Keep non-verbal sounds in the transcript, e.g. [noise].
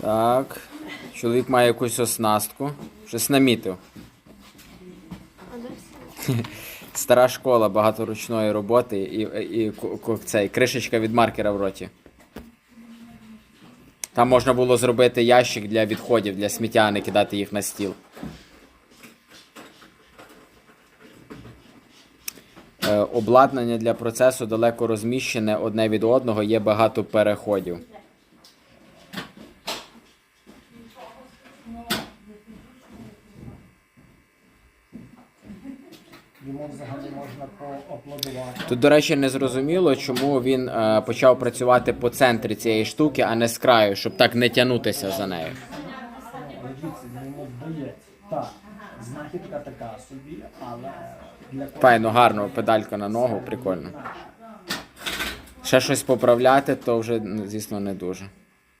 Так. Чоловік має якусь оснастку. Щось намітив. [laughs] Стара школа, багато ручної роботи і, і, ку- цей, кришечка від маркера в роті. Там можна було зробити ящик для відходів, для сміття, а не кидати їх на стіл. Е, обладнання для процесу далеко розміщене одне від одного, є багато переходів. Йому взагалі можна поаплодувати. Тут, до речі, не зрозуміло, чому він е, почав працювати по центрі цієї штуки, а не з краю, щоб так не тягнутися за нею. Дивіться, йому вдається. Так, знахідка така собі, але для кого Файно, гарно, педалька на ногу, прикольно. Ще щось поправляти, то вже, ну, звісно, не дуже.